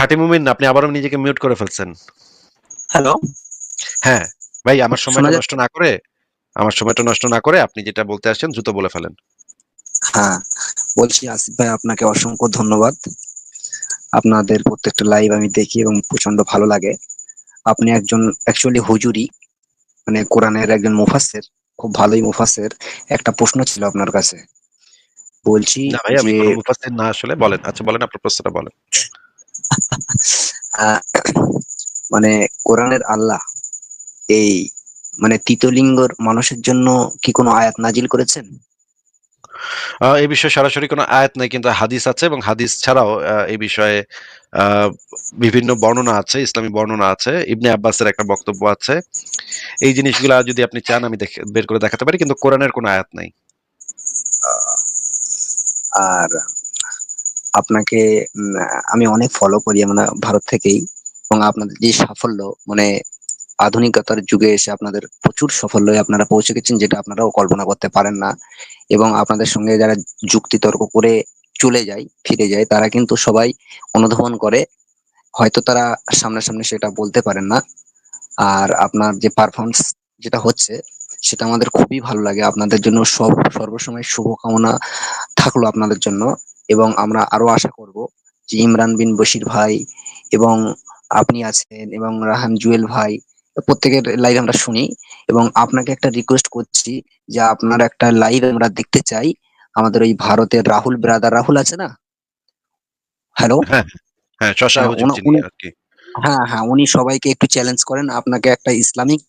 খাঁটি মুমিন আপনি আবারও নিজেকে মিউট করে ফেলছেন। হ্যালো? হ্যাঁ, ভাই আমার সময়টা নষ্ট না করে আমার সময়টা নষ্ট না করে আপনি যেটা বলতে আসছেন দ্রুত বলে ফেলেন। হ্যাঁ, বলছি আসিফ ভাই আপনাকে অসংখ্য ধন্যবাদ। আপনাদের প্রত্যেকটা লাইভ আমি দেখি এবং প্রচণ্ড ভালো লাগে। আপনি একজন অ্যাকচুয়ালি হুজুরি, মানে কোরআনের একজন মুফাসসির, খুব ভালোই মুফাসসির। একটা প্রশ্ন ছিল আপনার কাছে। বলছি না ভাই আমি মুফাসসির না আসলে বলেন। আচ্ছা বলেন আপনার প্রশ্নটা বলেন। মানে কোরআনের আল্লাহ এই মানে তৃতীয় মানুষের জন্য কি কোনো আয়াত নাজিল করেছেন? এই বিষয়ে সরাসরি কোনো আয়াত নাই কিন্তু হাদিস আছে এবং হাদিস ছাড়াও এই বিষয়ে বিভিন্ন বর্ণনা আছে, ইসলামী বর্ণনা আছে। ইবনে আব্বাসের একটা বক্তব্য আছে। এই জিনিসগুলা যদি আপনি চান আমি বের করে দেখাতে পারি কিন্তু কোরআনের কোনো আয়াত নাই। আর আপনাকে আমি অনেক ফলো করি আমরা ভারত থেকেই এবং আপনাদের যে সাফল্য মানে আধুনিকতার যুগে এসে আপনাদের প্রচুর সাফল্যে আপনারা পৌঁছে গেছেন যেটা আপনারাও কল্পনা করতে পারেন না। এবং আপনাদের সঙ্গে যারা যুক্তি তর্ক করে চলে যায়, ফিরে যায় তারা কিন্তু সবাই অনুধাবন করে। হয়তো তারা সামনাসামনি সেটা বলতে পারেন না। আর আপনার যে পারফরমেন্স যেটা হচ্ছে সেটা আমাদের খুবই ভালো লাগে। আপনাদের জন্য সব সর্বসময় শুভকামনা থাকল আপনাদের জন্য এবং আমরা আরও আশা করব যে ইমরান বিন বশির ভাই এবং আপনি আছেন এবং রাহান জুয়েল ভাই প্রত্যেকের লাইভ আমরা শুনি এবং আপনাকে একটা রিকোয়েস্ট করছি যে আপনার একটা লাইভ আমরা দেখতে চাই। আমাদের ওই ভারতের রাহুল ব্রাদার রাহুল আছে না? হ্যালো? হ্যাঁ, হ্যাঁ, হ্যাঁ, উনা আরকি। হ্যাঁ, হ্যাঁ, উনি সবাইকে একটু চ্যালেঞ্জ করেন। আপনাকে একটা ইসলামিক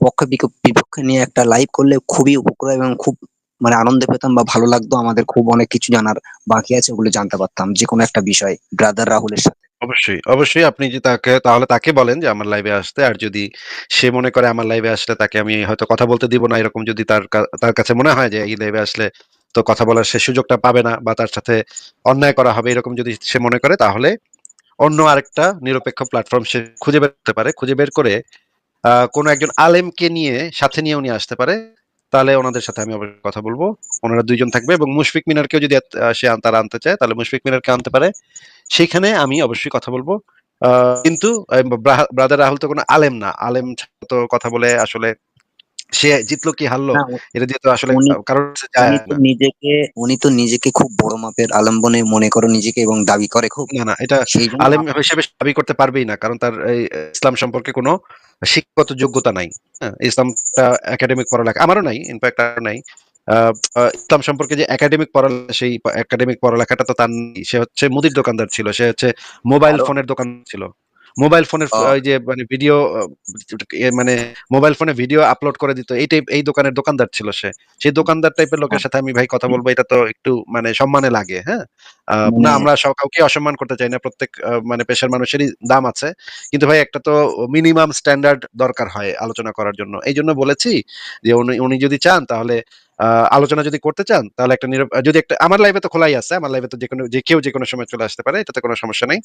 পক্ষ বিপক্ষে নিয়ে একটা লাইভ করলে খুবই উপকার এবং খুব মানে আনন্দ পেতাম বা ভালো লাগতো। আমাদের খুব অনেক কিছু জানার বাকি আছে ওগুলো জানতে পারতাম। যেকোনো একটা বিষয় ব্রাদার রাহুলের সাথে। অবশ্যই, অবশ্যই আপনি যে তাকে তাহলে তাকে বলেন যে আমার লাইভে আসতে। আর যদি সে মনে করে আমার লাইভে আসলে তাকে আমি হয়তো কথা বলতে দিব না এরকম যদি তার তার কাছে মনে হয় যে এই লাইভে আসলে তো কথা বলার সে সুযোগটা পাবে না বা তার সাথে অন্যায় করা হবে এরকম যদি সে মনে করে তাহলে অন্য আরেকটা নিরপেক্ষ প্ল্যাটফর্ম সে খুঁজে বের করতে পারে। খুঁজে বের করে কোন একজন আলেমকে নিয়ে সাথে নিয়ে উনি আসতে পারে। তাহলে ওনাদের সাথে আমি অবশ্যই কথা বলব ওনারা দুইজন থাকবে এবং মুশফিক মিনারকেও যদি সে তারা আনতে চায়, তাহলে মুশফিক মিনারকে আনতে পারে। সেখানে আমি অবশ্যই কথা বলব কিন্তু ব্রাদার রাহুল তো কোনো আলেম না। আলেম তো কথা বলে আসলে সে জিতলো কি হারলো এটা দিয়ে তো আসলে তো নিজেকে উনি তো নিজেকে খুব বড় মাপের আলেম বলে মনে করে নিজেকে এবং দাবি করে খুব। না, না এটা আলেম হিসেবে দাবি করতে পারবেই না। কারণ তার এই ইসলাম সম্পর্কে কোনো শিক্ষাগত যোগ্যতা নাই। হ্যাঁ? ইসলামটা একাডেমিক পড়ালেখা আমারও নাই। ইনফেক্ট আমারও নাই। ইসলাম সম্পর্কে যে একাডেমিক পড়ালেখা সেই একাডেমিক পড়ালেখাটা তো তার নেই। সে হচ্ছে মুদির দোকানদার ছিল। সে হচ্ছে মোবাইল ফোনের দোকান ছিল। মোবাইল ফোনের ওই যে মানে ভিডিও মানে মোবাইল ফোনে ভিডিও আপলোড করে দিত। এই টাইপ এই দোকানের দোকানদার ছিল সে। সেই দোকানদার টাইপের লোকের হ্যাঁ, সাথে আমি ভাই কথা বলব এটা তো একটু মানে সম্মানে লাগে। হ্যাঁ? না আমরা স কাউকে অসম্মান করতে চাই না। প্রত্যেক মানে পেশার মানুষেরই দাম আছে। কিন্তু ভাই একটা তো মিনিমাম স্ট্যান্ডার্ড দরকার হয় আলোচনা করার জন্য। এই জন্য বলেছি যে উনি উনি যদি চান তাহলে আলোচনা যদি করতে চান তাহলে একটা যদি একটা আমার লাইভে তো খোলাই আছে। আমার লাইভে তো যেকোনো যে কেউ যেকোনো সময় চলে আসতে পারে। এটাতে কোনো সমস্যা নাই।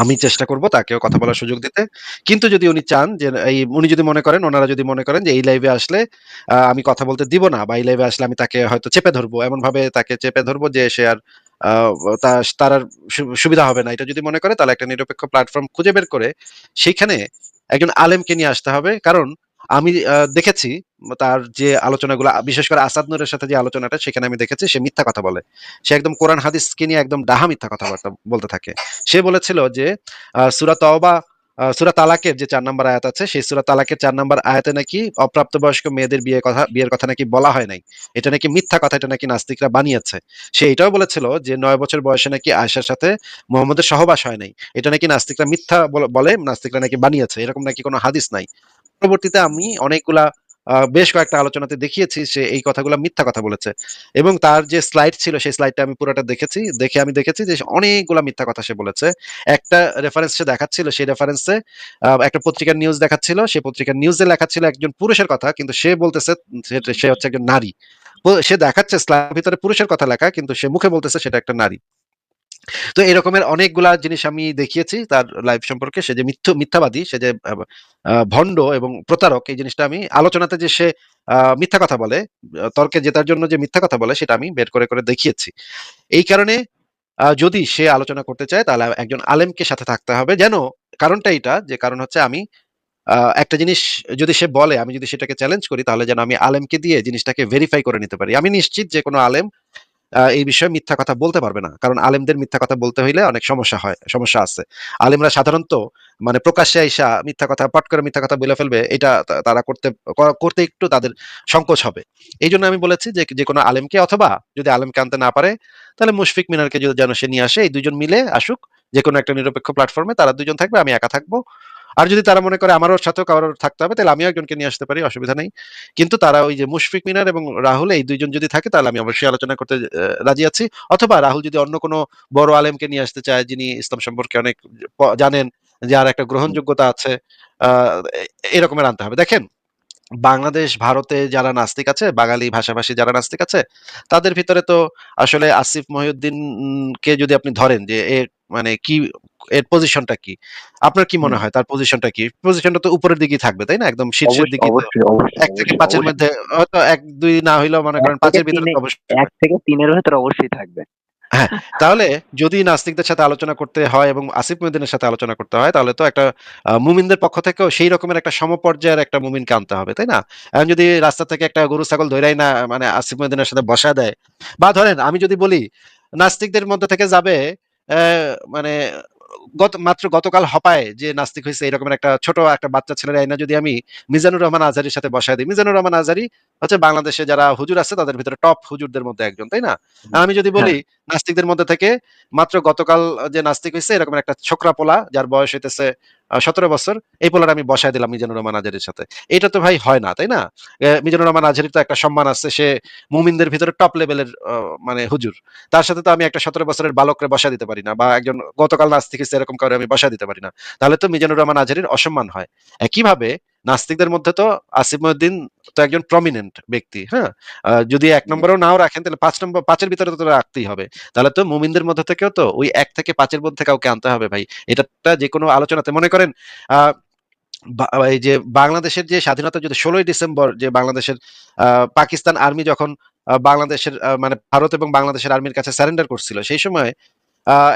আমি চেষ্টা করব তাকেও কথা বলার সুযোগ দিতে। কিন্তু যদি উনি চান যে এই উনি যদি মনে করেন, ওনারা যদি মনে করেন যে এই লাইভে আসলে আমি কথা বলতে দিব না বা এই লাইভে আসলে আমি তাকে হয়তো চেপে ধরবো। এমনভাবে তাকে চেপে ধরবো যে সে আর তার আর সুবিধা হবে না। এটা যদি মনে করে তাহলে একটা নিরপেক্ষ প্ল্যাটফর্ম খুঁজে বের করে সেইখানে একজন আলেমকে নিয়ে আসতে হবে। কারণ আমি দেখেছি তার যে আলোচনাগুলা বিশেষ করে আসাদ নূরের সাথে যে আলোচনাটা সেখানে আমি দেখেছি সে মিথ্যা কথা বলে। সে একদম কোরআন হাদিসকে নিয়ে একদম ডাহা মিথ্যা কথাবার্তা বলতে থাকে। সে বলেছিল যে সূরা তওবা সূরা তালাকের যে ৪ নাম্বার আয়াত আছে, সেই সূরা তালাকের ৪ নাম্বার আয়াতে নাকি অপ্রাপ্তবয়স্ক মেয়েদের বিয়ের কথা বিয়ের কথা নাকি বলা হয় নাই। এটা নাকি মিথ্যা কথা, এটা নাকি নাস্তিকরা বানিয়েছে। সে এটাও বলেছিল যে নয় বছর বয়সে নাকি আয়েশার সাথে মোহাম্মদের সহবাস হয় নাই। এটা নাকি নাস্তিকরা মিথ্যা বলে, নাস্তিকরা নাকি বানিয়েছে। এরকম নাকি কোনো হাদিস নাই। পরবর্তীতে আমি অনেকগুলা বেশ কয়েকটা আলোচনাতে দেখিয়েছি সে এই কথাগুলা মিথ্যা কথা বলেছে। এবং তার যে স্লাইড ছিল সেই স্লাইডটা আমি পুরোটা দেখেছি। দেখে আমি দেখেছি যে অনেকগুলা মিথ্যা কথা সে বলেছে। একটা রেফারেন্স সে দেখাচ্ছিল, সেই রেফারেন্সে একটা পত্রিকার নিউজ দেখাচ্ছিল। সেই পত্রিকার নিউজে লেখা ছিল একজন পুরুষের কথা, কিন্তু সে বলতেছে সে হচ্ছে একজন নারী। সে দেখাচ্ছে স্লাইডের ভিতরে পুরুষের কথা লেখা, কিন্তু সে মুখে বলতেছে সেটা একটা নারী। তো এরকমের অনেকগুলা জিনিস আমি দেখিয়েছি তার লাইফ সম্পর্কে। সে যে মিথ্যু মিথ্যাবাদী, সে যে আ এবং প্রতারক এই জিনিসটা আমি আলোচনাতে যে সে মিথ্যা কথা বলে, তর্কে জেতার জন্য যে মিথ্যা কথা বলে সেটা আমি বের করে, করে দেখিয়েছি। এই কারণে যদি সে আলোচনা করতে চায় তাহলে একজন আলেমকে সাথে থাকতে হবে। যেন কারণটা এটা যে কারণ হচ্ছে আমি একটা জিনিস যদি সে বলে আমি যদি সেটাকে চ্যালেঞ্জ করি তাহলে যেন আমি আলেমকে দিয়ে জিনিসটাকে ভেরিফাই করে নিতে পারি। আমি নিশ্চিত যে কোনো আলেম এই বিষয়ে মিথ্যা কথা বলতে পারবে না। কারণ আলেমদের মিথ্যা কথা বলতে হইলে অনেক সমস্যা হয়, সমস্যা আছে। আলেমরা সাধারণত মানে প্রকাশ্যে আইসা মিথ্যা কথা পট করে মিথ্যা কথা বইলা ফেলবে এটা তারা করতে করতে একটু তাদের সংকোচ হবে। এই জন্য আমি বলেছি যে যেকোনো আলেমকে অথবা যদি আলেমকে আনতে না পারে তাহলে মুশফিক মিনারকে যদি যেন সে নিয়ে আসে এই দুজন মিলে আসুক। যেকোনো একটা নিরপেক্ষ প্ল্যাটফর্মে তারা দুজন থাকবে, আমি একা থাকব। আর যদি তারা মনে করে আমারও সাথেও কারোর থাকতে হবে তাহলে আমিও একজনকে নিয়ে আসতে পারি, অসুবিধা নেই। কিন্তু তারা ওই যে মুশফিক মিনার এবং রাহুল এই ২ জন যদি থাকে তাহলে আমি অবশ্যই আলোচনা করতে রাজি আছি। অথবা রাহুল যদি অন্য কোনো বড় আলেমকে নিয়ে আসতে চায় যিনি ইসলাম সম্পর্কে অনেক জানেন, যার একটা গ্রহণযোগ্যতা আছে, এরকমের আনতে হবে। দেখেন বাংলাদেশ, ভারতে যারা নাস্তিক আছে, বাঙালি ভাষাভাষী যারা নাস্তিক আছে, তাদের ভিতরে তো আসলে আসিফ মহিউদ্দিন উম কে যদি আপনি ধরেন যে মানে কি এর পজিশনটা কি? আপনার কি মনে হয় তার পজিশনটা কি? পজিশনটা তো উপরের দিকেই থাকবে, তাই না? একদম শীর্ষের অবশ্যই, ১ থেকে অবশ্যই, ৫ এর অবশ্যই। মধ্যে হয়তো ১, ২ না হইলেও মনে করেন ৫ থেকে এর ভিতরে ৩ অবশ্যই ১ থেকে ৩ এর ভেতরে অবশ্যই থাকবে। হ্যাঁ, তাহলে যদি নাস্তিকদের সাথে আলোচনা করতে হয় এবং আসিফ মহিউদ্দিনের সাথে আলোচনা করতে হয় তাহলে তো একটা মুমিনদের পক্ষ থেকেও সেই রকমের একটা সমপর্যায়ের একটা মুমিনকে আনতে হবে, তাই না? এখন যদি রাস্তা থেকে একটা গরু ছাগল ধইরাই না মানে আসিফ মহিউদ্দিনের সাথে বসা দেয় বা ধরেন আমি যদি বলি নাস্তিকদের মধ্যে থেকে যাবে মানে গত মাত্র গতকাল হপায় যে নাস্তিক হয়েছে এরকমের একটা ছোট একটা বাচ্চা ছেলের আইনা যদি আমি মিজানুর রহমান আজারির সাথে বসায় দিই মিজানুর রহমান আজারি হচ্ছে বাংলাদেশে যারা হুজুর আছে তাদের ভিতরে টপ হুজুরদের মধ্যে একজন, তাই না? আমি যদি হ্যাঁ। বলি নাস্তিকদের মধ্যে থেকে মাত্র গতকাল যে নাস্তিক হয়েছে এরকম একটা ছোকরা পোলা যার বয়স হইতেছে ১৭ বছর, এই পোলার আমি বসায় দিলাম মিজানুর রহমান আজহারির সাথে। এটা তো ভাই হয় না, তাই না? মিজানুর রহমান আজহারির তো একটা সম্মান আছে। সে মুমিনদের ভিতরে টপ লেভেলের মানে হুজুর। তার সাথে তো আমি একটা ১৭ বছরের বালকরে বসা দিতে পারি না বা একজন গতকাল নাচ থেকে এরকম কাউরে আমি বসা দিতে পারি না। তাহলে তো মিজানুর রহমান আজহারির অসম্মান হয়। একইভাবে নাস্তিকদের মধ্যে তো আসিফ মহিউদ্দিন তো একজন প্রমিনেন্ট ব্যক্তি, হ্যাঁ? যদি ১ নম্বরেও নাও রাখেন তাহলে ৫ নম্বর ৫ এর ভিতরে তো রাখতেই হবে। তাহলে তো মুমিনদের মধ্যে থেকেও তো ওই ১ থেকে ৫ এর মধ্যে কাউকে আনতে হবে ভাই। এটা যেকোনো আলোচনাতে মনে করেন এই যে বাংলাদেশের যে স্বাধীনতা যদি ১৬ই ডিসেম্বর যে বাংলাদেশের পাকিস্তান আর্মি যখন বাংলাদেশের মানে ভারত এবং বাংলাদেশের আর্মির কাছে স্যারেন্ডার করছিল, সেই সময়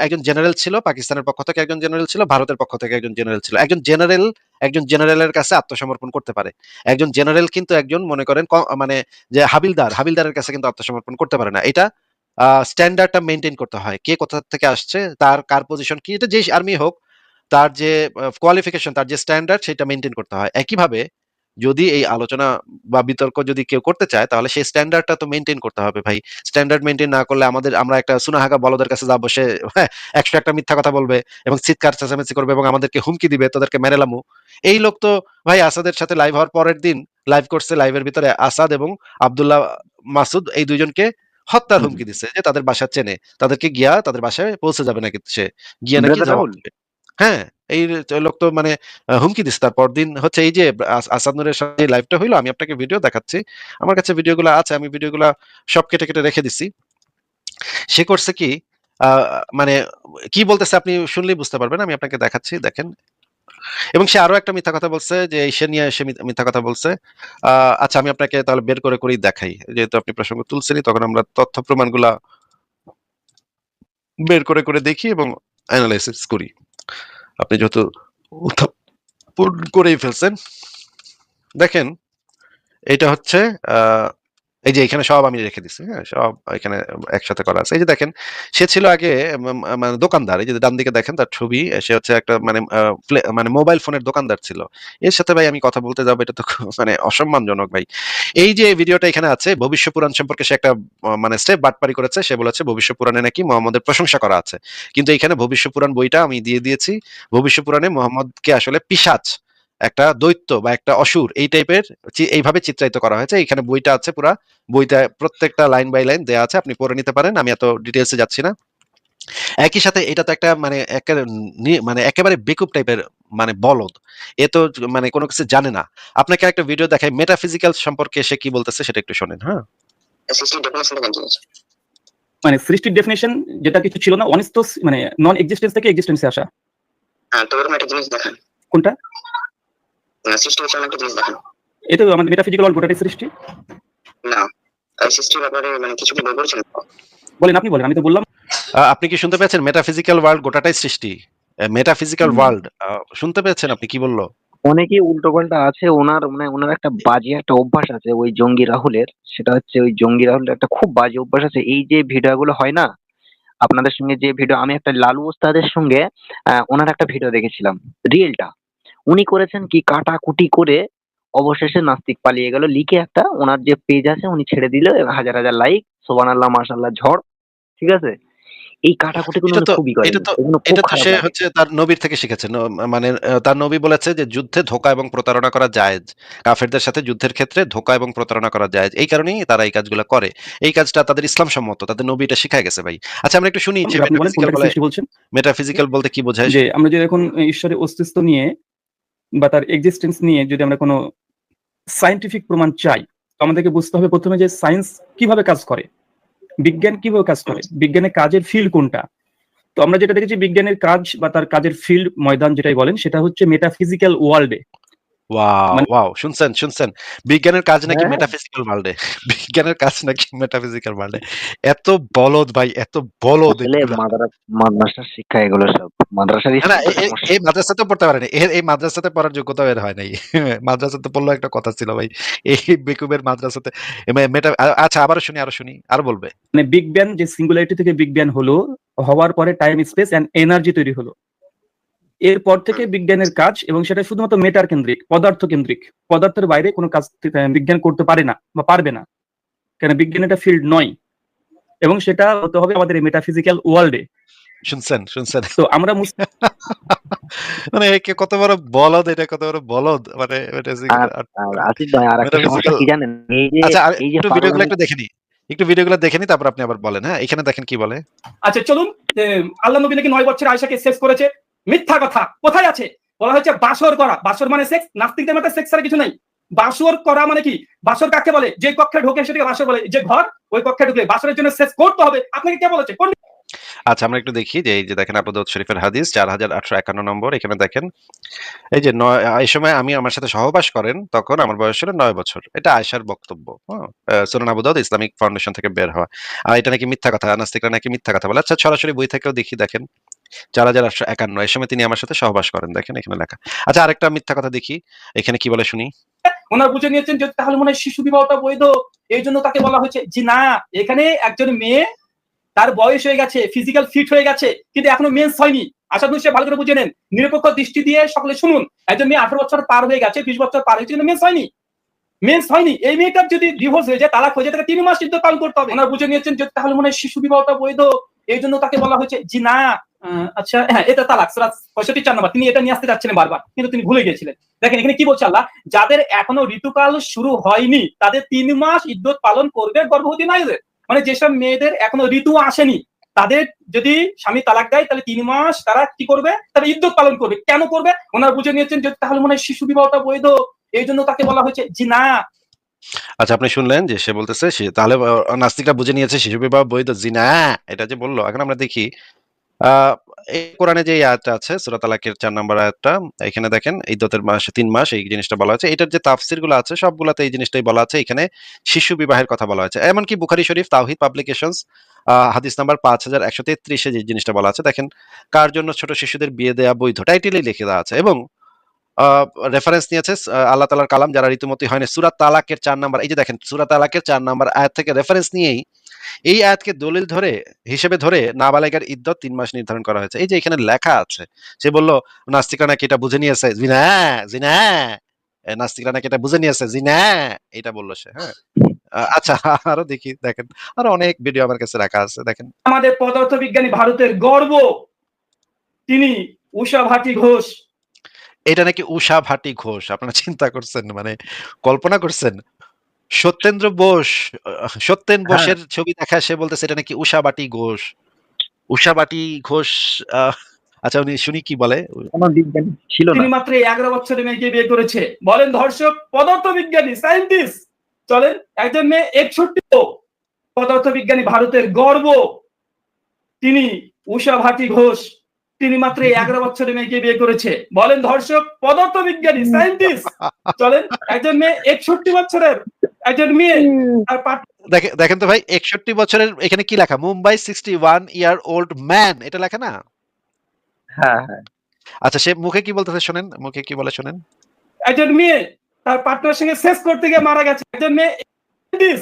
একজন জেনারেল ছিল, পাকিস্তানের পক্ষ থেকে একজন জেনারেল ছিল, ভারতের পক্ষ থেকে একজন জেনারেল ছিল। একজন জেনারেল একজন জেনারেলের কাছে আত্মসমর্পণ করতে পারে। একজন জেনারেল কিন্তু একজন মনে করেন মানে যে হাবিলদার, হাবিলদারের কাছে কিন্তু আত্মসমর্পণ করতে পারে না। এটা স্ট্যান্ডার্ডটা মেইনটেইন করতে হয়। কে কোথা থেকে আসছে, তার কার পজিশন কি, এটা যেই আর্মি হোক, তার যে কোয়ালিফিকেশন, তার যে স্ট্যান্ডার্ড সেটা মেইনটেইন করতে হয়। একইভাবে যদি এই আলোচনা বা বিতর্ক যদি কেউ করতে চায় তাহলে সেই স্ট্যান্ডার্ডটা তো মেনটেন করতে হবে ভাই। স্ট্যান্ডার্ড মেইনটেইন না করলে আমাদের আমরা একটা সুনাহাগা বলদের কাছে যাব সে হ্যাঁ, ১০০ একটা মিথ্যা কথা বলবে এবং চিৎকার চেঁচামেচি করবে এবং আমাদেরকে হুমকি দিবে তাদেরকে মেরে লামু। এই লোক তো ভাই আসাদের সাথে লাইভ হওয়ার পরের দিন লাইভ করছে। লাইভের ভিতরে আসাদ এবং আব্দুল্লাহ মাসুদ এই ২ জনকে হত্যার হুমকি দিছে যে তাদের বাসা চেনে। তাদেরকে গিয়া তাদের বাসায় পৌঁছে যাবে নাকি সে। গিয়ে নাকি হ্যাঁ, এই লোক তো মানে হুমকি দিছে। তার পরদিন হচ্ছে এই যে আস আসাদ নূরের সাথে লাইভটা হইল আমি আপনাকে ভিডিও দেখাচ্ছি। আমার কাছে ভিডিওগুলা আছে। আমি ভিডিওগুলা সব কেটে, কেটে রেখে দিছি। সে করছে কি মানে কি বলতেছে আপনি শুনলেই বুঝতে পারবেন। আমি আপনাকে দেখাচ্ছি দেখেন। এবং সে আরও একটা মিথ্যা কথা বলছে যে সে নিয়ে সে মিথ্যা কথা বলছে। আচ্ছা আমি আপনাকে তাহলে বের করে, করেই দেখাই। যেহেতু আপনি প্রসঙ্গ তুলছেনই তখন আমরা তথ্য প্রমাণগুলা বের করে, করে দেখি এবং এনালাইসিস করি। আপনি যত উত্থাপন করেই ফেলছেন। দেখেন, এটা হচ্ছে এই যে এখানে সব আমি রেখে দিচ্ছি হ্যাঁ? সব এখানে একসাথে করা আছে। এই যে দেখেন, সে ছিল আগে মানে দোকানদার। এই যে ডান দিকে দেখেন তার ছবি। সে হচ্ছে একটা মানে মানে মোবাইল ফোনের দোকানদার ছিল। এর সাথে ভাই আমি কথা বলতে যাব এটা তো মানে অসম্মানজনক ভাই। এই যে ভিডিওটা এখানে আছে ভবিষ্য পুরাণ সম্পর্কে সে একটা মানে স্টেপ বাটপারি করেছে। সে বলেছে ভবিষ্য পুরাণে নাকি মোহাম্মদের প্রশংসা করা আছে। কিন্তু এখানে ভবিষ্য পুরাণ বইটা আমি দিয়ে দিয়েছি। ভবিষ্য পুরাণে মোহাম্মদকে আসলে পিশাচ, একটা দৈত্য বা একটা অসুর এই টাইপের এইভাবে চিত্রায়িত করা হয়েছে। এখানে বইটা আছে পুরা। বইটা প্রত্যেকটা লাইন বাই লাইন দেওয়া আছে। আপনি পড়ে নিতে পারেন। আমি এত ডিটেইলস এ যাচ্ছি না। একই সাথে এটা তো একটা মানে মানে একেবারে বেকুব টাইপের মানে বলদ। এ তো মানে কোন কিছু জানে না। আপনাকে একটা ভিডিও দেখাই মেটাফিজিক্যাল সম্পর্কে সে কি বলতেছে সেটা একটু শোনেন, হ্যাঁ? মানে সৃষ্টির ডেফিনিশন যেটা কিছু ছিল না অনিস্ত মানে নন এক্সিস্টেন্স থেকে এক্সিস্টেন্স আসা। হ্যাঁ, তো এরকম একটা জিনিস দেখান। কোনটা? আ সৃষ্টি বিষয়ে একটা জিনিস দেখান। এটা আমাদের মেটাফিজিক্যাল ওয়ার্ল্ড গোটাটাই সৃষ্টি। না, এই সৃষ্টির ব্যাপারে মানে কিছু কি বই পড়েছেন? বলেন আপনি বলেন আমি তো বললাম আহ, আপনি কি শুনতে পেয়েছেন মেটাফিজিক্যাল ওয়ার্ল্ড গোটাটাই সৃষ্টি মেটাফিজিক্যাল। ওয়ার্ল্ড শুনতে পেয়েছেন আপনি কি বলল অনেকেই উল্টো পাল্টা আছে ওনার মানে ওনার একটা বাজে একটা অভ্যাস আছে ওই জঙ্গি রাহুলের সেটা হচ্ছে ওই জঙ্গি রাহুলের একটা খুব বাজে অভ্যাস আছে এই যে ভিডিওগুলো হয় না আপনাদের সঙ্গে যে ভিডিও আমি একটা লালু ওস্তাদের সঙ্গে আহ, ওনার একটা ভিডিও দেখেছিলাম রিয়েলটা উনি করেছেন কি কাটাকুটি করে অবশেষে নাস্তিক পালিয়ে গেল। লিখে একটা ওনার যে পেজ আছে উনি ছেড়ে দিল হাজার হাজার লাইক সোবান আল্লাহ ঝড় ঠিক আছে? এই কাটাকুটি তো খুবই করেন। এটা তো এটা তো সে হচ্ছে তার নবীর থেকে শিখেছে। মানে তার নবী বলেছে যে যুদ্ধে ধোকা এবং প্রতারণা করা জায়েজ। কাফেরদের সাথে যুদ্ধের ক্ষেত্রে ধোকা এবং প্রতারণা করা জায়েজ। এই কারণেই তারা এই কাজগুলো করে। এই কাজটা তাদের ইসলাম সম্মত তাদের নবী এটা শিখায় গেছে ভাই। আচ্ছা আমরা একটু শুনি যে মেটাফিজিক্যাল বলতে কি বোঝায়? যে আমরা যদি এখন ঈশ্বরের অস্তিত্ব নিয়ে বা তার এক্সিস্টেন্স নিয়ে যদি আমরা কোনো সায়েন্টিফিক প্রমাণ চাই, তো আমাদেরকে বুঝতে হবে প্রথমে যে সায়েন্স কীভাবে কাজ করে, বিজ্ঞান কীভাবে কাজ করে, বিজ্ঞানের কাজের ফিল্ড কোনটা? তো আমরা যেটা দেখেছি বিজ্ঞানের কাজ বা তার কাজের ফিল্ড ময়দান যেটাই বলেন, সেটা হচ্ছে মেটাফিজিক্যাল ওয়ার্ল্ডে ওয়াও মানে- ওয়াও শুনছেন শুনছেন। বিজ্ঞানের কাজ নাকি হ্যাঁ। মেটাফিজিক্যাল ওয়ার্ল্ডে বিজ্ঞানের কাজ নাকি মেটাফিজিক্যাল ওয়ার্ল্ডে এত বলদ ভাই এত বলদ আসলে এগুলা। মাদ্রাস মাদ্রাসার শিক্ষা এগুলো সব মাদ্রাসার না, না, এ- এ- সমস্যা। এই মাদ্রাসাতে পড়তে পারেনি। এর এই মাদ্রাসাতে পড়ার যোগ্যতা বের হয় নাই। মাদ্রাসাতে পড়ল একটা কথা ছিল ভাই। এই বেকুবের মাদ্রাসাতে এমে- মেটা আ- আচ্ছা আবারও শুনি আরও শুনি আর বলবে। মানে বিগ ব্যাং যে সিঙ্গুলারিটি থেকে বিগ ব্যাং হলো হওয়ার পরে টাইম স্পেস এন্ড এনার্জি তৈরি হলো। এরপর থেকে বিজ্ঞানের কাজ এবং সেটা শুধুমাত্র মেটার কেন্দ্রিক পদার্থ কেন্দ্রিক। পদার্থের বাইরে কোনো কাজ বিজ্ঞান করতে পারে না বা পারবে না। কেন বিজ্ঞান এটা ফিল্ড নয়। এবং সেটা হতে হবে আমাদের মেটাফিজিক্যাল ওয়ার্ল্ডে শুনছেন শুনছেন। তো আমরা মানে একে কত বড় বলদ এটা কত বড় বলদ? মানে আসিফ ভাই আর একটা সমস্যা কি জানেন? এই যে আচ্ছা একটু ভিডিওগুলো একটু দেখে নি। একটু ভিডিওগুলো দেখে নি তারপর আপনি আবার বলেন হ্যাঁ? এখানে দেখেন কি বলে। আচ্ছা চলুন আল্লাহ নবী নাকি নয় বছর আয়সাকে সেক্স করেছে। মিথ্যা কথা। কোথায় আছে? বলা হচ্ছে বাসর করা। বাসর মানে সেক্স নাস্তিকদের মধ্যে সেক্স ছাড়া কিছু নাই। বাসর করা মানে কি? বাসর কাকে বলে? যে কক্ষে ঢোকে সেটাকে বাসর বলে। যে ঘর, ওই কক্ষে ঢুকলে বাসরের জন্য সেক্স করতে হবে। আপনাকে কে বলেছে? কোন আচ্ছা আমরা একটু দেখি যে এই যে দেখেন আবুদাউদ শরীফের হাদিস, চার হাজার আটশো একান্ন নম্বর, এখানে দেখেন। এই যে এই সময় আমি আমার সাথে সহবাস করেন, তখন আমার বয়স ছিল নয় বছর। এটা আয়সার বক্তব্য হ্যাঁ। সুরান আবুদাউদ ইসলামিক ফাউন্ডেশন থেকে বের হওয়া। আর এটা নাকি মিথ্যা কথা, নাস্তিকরা নাকি মিথ্যা কথা বলে। আচ্ছা সরাসরি বই থেকেও দেখি, দেখেন। চার হাজার আটশো একান্ন এই সময় তিনি আমার সাথে সহবাস করেন, দেখেন এখানে লেখা। আচ্ছা আরেকটা মিথ্যা কথা দেখি, এখানে কি বলে শুনি? ওনারা বুঝে নিয়েছেন যে তাহলে মনে হয় শিশু বিবাহটা বৈধ, এই জন্য তাকে বলা হয়েছে যে না, এখানে একজন মেয়ে তার বয়স হয়ে গেছে ফিজিক্যাল ফিট হয়ে গেছে, কিন্তু এখনও মেন্স হয়নি। আশা করি সে ভালো করে বুঝে নেন। নিরপেক্ষ দৃষ্টি দিয়ে সকলে শুনুন, একজন মেয়ে আঠারো বছর পার হয়ে গেছে, বিশ বছর পার হয়েছে, কিন্তু মেন্স হয়নি। মেন্স হয়নি। এই মেয়েটার যদি ডিভোর্স হয়ে যায়, তালাক হয়ে যায়, তাকে তিন মাস ইদ্যত পালন করতে হবে। ওনার বুঝে নিয়েছেন যে তাহলে মনে হয় শিশু বিবাহটা বৈধ, এই জন্য তাকে বলা হয়েছে যে না আচ্ছা হ্যাঁ এটা তালাক, সুরাত পঁয়ষট্টি, চার নম্বর। তিনি এটা নিয়ে আসতে যাচ্ছিলেন বারবার, কিন্তু তিনি ভুলে গিয়েছিলেন। দেখেন, এখানে কি বলছে আল্লাহ? যাদের এখনও ঋতুকাল শুরু হয়নি, তাদের তিন মাস ইদ্যত পালন করবে গর্ভবতী নারীদের। মানে যেসব মেয়েদের এখনও ঋতু আসেনি, তাদের যদি স্বামী তালাক দেয়, তাহলে তিন মাস তারা কি করবে? তারা ইদ্যত পালন করবে। কেন করবে? ওনারা বুঝে নিয়েছেন যে তাহলে মনে হয় শিশু বিবাহটা বৈধ। এই জন্য তাকে বলা হয়েছে জি না আচ্ছা আপনি শুনলেন যে সে বলতেছে তাহলে নাস্তিকরা বুঝে নিয়েছে শিশু বিবাহ বৈধ জি না এটা যে বলল, এখন আমরা দেখি কোরআনে যে এই আয়াতটা আছে সুরাত আলাকের চার নম্বর আয়াতটা, এখানে দেখেন ইদ্যতের মাসে, তিন মাস, এই জিনিসটা বলা হয়েছে। এটার যে তাফসিরগুলো আছে, সবগুলাতে এই জিনিসটাই বলা আছে। এখানে শিশু বিবাহের কথা বলা হয়েছে। এমনকি বুখারি শরীফ, তাওহিদ পাবলিকেশনস হাদিস নাম্বার পাঁচ হাজার একশো তেত্রিশে যে জিনিসটা বলা আছে, দেখেন, কার জন্য ছোট শিশুদের বিয়ে দেয়া বৈধ? টাইটেলেই লিখে দেওয়া আছে। এবং রেফারেন্স নিয়েছে আল্লাহ তালার কালাম, যারা ঋতুমতি হয়নি। সুরাত তালাকের চার নাম্বার, এই যে দেখেন সুরাত তালাকের চার নাম্বার আয়াত থেকে রেফারেন্স নিয়েই এই আয়াতকে দলিল ধরে, হিসেবে ধরে নাবালিকার ইদ্যত তিন মাস নির্ধারণ করা হয়েছে। এই যে এখানে লেখা আছে, সে বলল, নাস্তিকরা নাকি এটা বুঝে নিয়েছে? জিনা জিনা নাস্তিকরা নাকি এটা বুঝে নিয়েছে? জিনা এটা বলল সে হ্যাঁ। আচ্ছা আরও দেখি, দেখেন, আরও অনেক ভিডিও আমার কাছে রাখা আছে, দেখেন। আমাদের পদার্থ বিজ্ঞানী ভারতের গর্ব, তিনি উষা ভাটি ঘোষ এটা নাকি উষা ভাটি ঘোষ? আপনারা চিন্তা করছেন মানে কল্পনা করছেন? সত্যেন্দ্র বোস আহ, সত্যেন হ্যাঁ। বোসের ছবি দেখা সে বলতেছে এটা নাকি উষা বাটি ঘোষ। উষা বাটি ঘোষ আহ, আচ্ছা উনি শুনি কি বলে? বিজ্ঞানী ছিল না। তিনি মাত্র এগারো বছরের মেয়েকে বিয়ে করেছে। বলেন ধর্ষক পদার্থ বিজ্ঞানী সায়েন্টিস্ট। চলেন একজন মেয়ে একষট্টি পদার্থ বিজ্ঞানী ভারতের গর্ব। তিনি উষা ভাটি ঘোষ। তিনি মাত্র এগারো বছরের মেয়েকে বিয়ে করেছে। বলেন ধর্ষক পদার্থ বিজ্ঞানী সায়েন্টিস্ট। চলেন একজন মেয়ে একষট্টি বছরের একজন মেয়ে আর দেখেন তো ভাই একষট্টি বছরের এখানে কি লেখা? Mumbai sixty one year old man এটা লেখা না? হ্যাঁ হ্যাঁ। আচ্ছা সে মুখে কি বলতেছে শোনেন মুখে কি বলে শোনেন? একজন মেয়ে তার পার্টনার সঙ্গে শেষ করতে গিয়ে মারা গেছে। একজন মেয়ে 80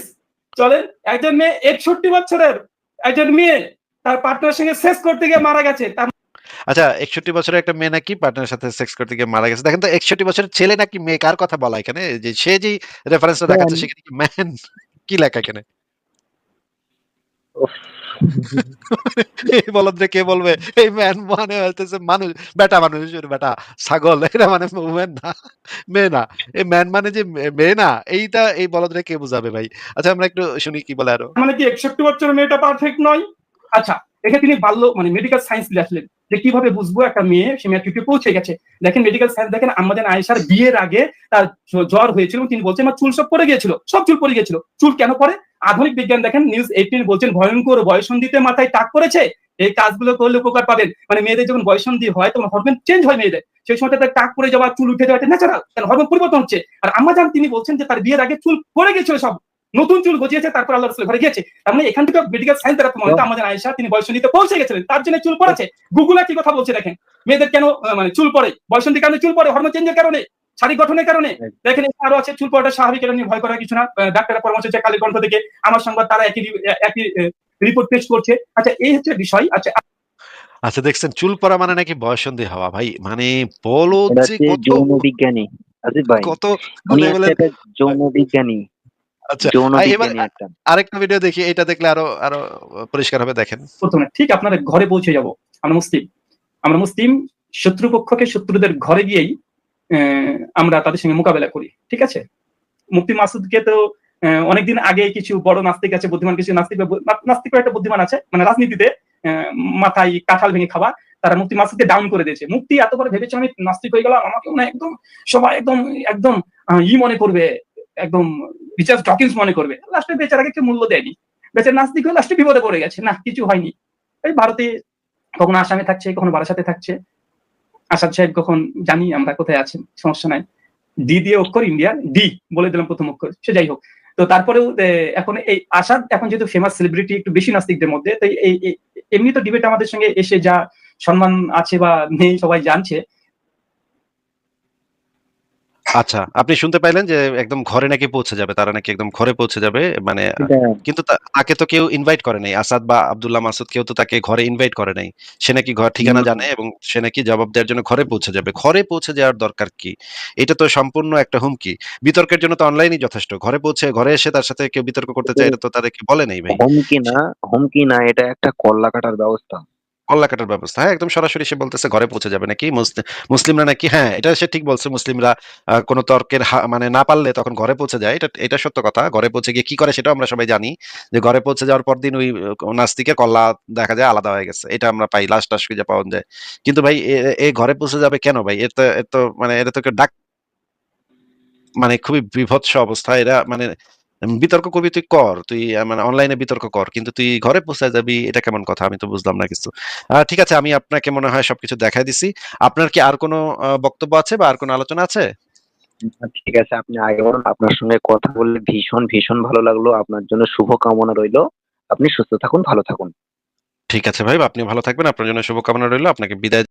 চলেন একজন মেয়ে একষট্টি বছরের একজন মেয়ে তার পার্টনার সঙ্গে শেষ করতে গিয়ে মারা গেছে। তার আচ্ছা একষট্টি বছরের একটা মেয়ে নাকি পার্টনারের সাথে সেক্স করতে গিয়ে মারা গেছে। দেখেন তো একষট্টি বছরের ছেলে নাকি মেয়ে? কার কথা বলা এখানে? যে সে যে রেফারেন্সটা দেখাচ্ছে সেখানে কি ম্যান কি লেখা এখানে? এই বলদ কে বলবে? এই ম্যান মানে হইতেছে মানুষ। বেটা মানুষ বেটা ছাগল। এটা মানে ম্যান না মেয়ে না। এই ম্যান মানে যে মেয়ে না এইটা এই বলদ রে কে বুঝাবে ভাই? আচ্ছা আমরা একটু শুনি কি বলে আরও। মানে কি একষট্টি বছরের মেয়েটা পারফেক্ট নয়? আচ্ছা এখানে তিনি বাল্য মানে মেডিকেল সায়েন্স লেখলেন। যে কীভাবে বুঝব একটা মেয়ে? সে ম্যাচুরিটি পৌঁছে গেছে। দেখেন মেডিকেল সায়েন্স দেখেন আমাদের আয়েশার বিয়ের আগে তার জ্বর হয়েছিল, তিনি বলছেন আমার চুল সব পড়ে গিয়েছিল, সব চুল পড়ে গিয়েছিল। চুল কেন পড়ে? আধুনিক বিজ্ঞান দেখেন নিউজ এইটিন বলছেন, ভয়ঙ্কর বয়সন্ধিতে মাথায় টাক করেছে এই কাজগুলো করলে উপকার পাবেন। মানে মেয়েদের যখন বয়সন্ধি হয়, তখন হরমোন চেঞ্জ হয় মেয়েদের। সেই সময় তার টাক পড়ে যাওয়া, চুল উঠে যাওয়া ন্যাচারাল কারণ হরমোন পরিবর্তন হচ্ছে? আর আম্মা জান, তিনি বলছেন যে তার বিয়ের আগে চুল পড়ে গিয়েছিল সব। নতুন চুল গজিয়েছে তারপর আল্লাহ রসুলের ঘরে গিয়েছে। তার মানে এখান থেকে মেডিকেল সায়েন্স দ্বারা প্রমাণিত আমাদের আয়েশা তিনি বয়সন্ধিতে পৌঁছে গেছিলেন তার জন্য চুল পড়েছে। গুগল কি কথা বলছে দেখেন মেয়েদের কেন মানে চুল পড়ে? বয়সন্ধির কারণে চুল পড়ে হরমোন চেঞ্জের কারণে শারীরিক গঠনের কারণে। দেখেন আরও আছে চুল পড়াটা স্বাভাবিক এটা নিয়ে ভয় করার কিছু না। ডাক্তারের পরামর্শ হচ্ছে কালী কণ্ঠ থেকে আমার সংবাদ তারা একই একই রিপোর্ট পেশ করছে। আচ্ছা এই হচ্ছে বিষয়। আচ্ছা আচ্ছা দেখছেন চুল পড়া মানে নাকি বয়সন্ধি হওয়া ভাই? মানে বলো যে কত যৌন বিজ্ঞানী। কত যৌন বিজ্ঞানী। আচ্ছা আরেকটা ভিডিও দেখি এটা দেখলে আরও আরও পরিষ্কার হবে দেখেন। প্রথমে ঠিক আপনাদের ঘরে পৌঁছে যাব। আমরা মুসলিম। আমরা মুসলিম শত্রুপক্ষকে শত্রুদের ঘরে গিয়েই আহ, আমরা তাদের সঙ্গে মোকাবেলা করি ঠিক আছে? মুফতি মাসুদকে তো আহ, অনেকদিন আগে কিছু বড় নাস্তিক আছে বুদ্ধিমান কিছু নাস্তিক না- নাস্তিক একটা বুদ্ধিমান আছে মানে রাজনীতিতে আহ, মাথায় কাঁঠাল ভেঙে খাওয়া তারা মুক্তি মাসুদকে ডাউন করে দিয়েছে। মুক্তি এত করে ভেবেছে আমি নাস্তিক হয়ে গেলাম? আমাকে মনে একদম সবাই একদম একদম ই মনে করবে। একদম রিচার্জ ডকিন্স মনে করবে লাস্টে বেচারাকে কেউ মূল্য দেয়নি। বেচার নাস্তিক হয়ে লাস্টে বিপদে পড়ে গেছে। না, কিছু হয়নি। এই ভারতে কখনো আসামে থাকছে, কখনো বারাসাতে থাকছে। আসাদ সাহেব কখন জানি আমরা কোথায় আছেন, সমস্যা নাই। ডি দিয়ে অক্ষর ইন্ডিয়ার ডি বলে দিলাম প্রথম অক্ষর, সে যাই হোক। তো তারপরেও এখন এই আসাদ এখন যেহেতু ফেমাস সেলিব্রিটি একটু বেশি নাস্তিকদের মধ্যে তো এই, এই- এমনি তো ডিবেট আমাদের সঙ্গে এসে যা সম্মান আছে বা নেই সবাই জানছে। আচ্ছা আপনি শুনতে পাইলেন যে একদম ঘরে নাকি পৌঁছে যাবে তারা নাকি একদম ঘরে পৌঁছে যাবে মানে কিন্তু তা- তাকে তো কেউ ইনভাইট করে নাই। আসাদ বা আব্দুল্লাহ মাসুদ কেউ তো তাকে ঘরে ইনভাইট করে নাই। সে নাকি ঘর ঠিকানা জানে এবং সে নাকি জবাব দেওয়ার জন্য ঘরে পৌঁছে যাবে। ঘরে পৌঁছে যাওয়ার দরকার কি? এটা তো সম্পূর্ণ একটা হুমকি। বিতর্কের জন্য তো অনলাইনই যথেষ্ট। ঘরে পৌঁছে ঘরে এসে তার সাথে কেউ বিতর্ক করতে চায় এটা তো তাদেরকে বলে নাই ভাই। হুমকি না হুমকি না এটা একটা কল্লা কাটার ব্যবস্থা। কল্লা কাটার ব্যবস্থা। হ্যাঁ একদম সরাসরি সে বলতেছে ঘরে পৌঁছে যাবে নাকি? মুসলিমরা নাকি? হ্যাঁ এটা সে ঠিক বলছে। মুসলিমরা কোনো তর্কের মানে না পারলে তখন ঘরে পৌঁছে যায়। এটা এটা সত্য কথা। ঘরে পৌঁছে গিয়ে কি করে সেটাও আমরা সবাই জানি। যে ঘরে পৌঁছে যাওয়ার পর দিন ওই আহ, নাস্তিকের কল্লা দেখা যায় আলাদা হয়ে গেছে। এটা আমরা পাই লাস্ট টাস খুঁজে পাওয়া যায়। কিন্তু ভাই এ- ঘরে পৌঁছে যাবে কেন ভাই? এর তো এর তো মানে এটা তো ডাক মানে খুবই বিভৎস অবস্থা। এরা মানে বিতর্ক করবি তুই কর তুই মানে অনলাইনে বিতর্ক কর কিন্তু তুই ঘরে পৌঁছে যাবি এটা কেমন কথা? আমি তো বুঝলাম না কিছু। ঠিক আছে আমি আপনাকে মনে হয় সবকিছু দেখাই দিছি। আপনার কি আর কোনো বক্তব্য আছে বা আর কোনো আলোচনা আছে? ঠিক আছে আপনি আগে বলুন আপনার সঙ্গে কথা বললে ভীষণ ভীষণ ভালো লাগল। আপনার জন্য শুভ কামনা রইল। আপনি সুস্থ থাকুন ভালো থাকুন। ঠিক আছে ভাই আপনি ভালো থাকবেন আপনার জন্য শুভকামনা রইল। আপনাকে বিদায়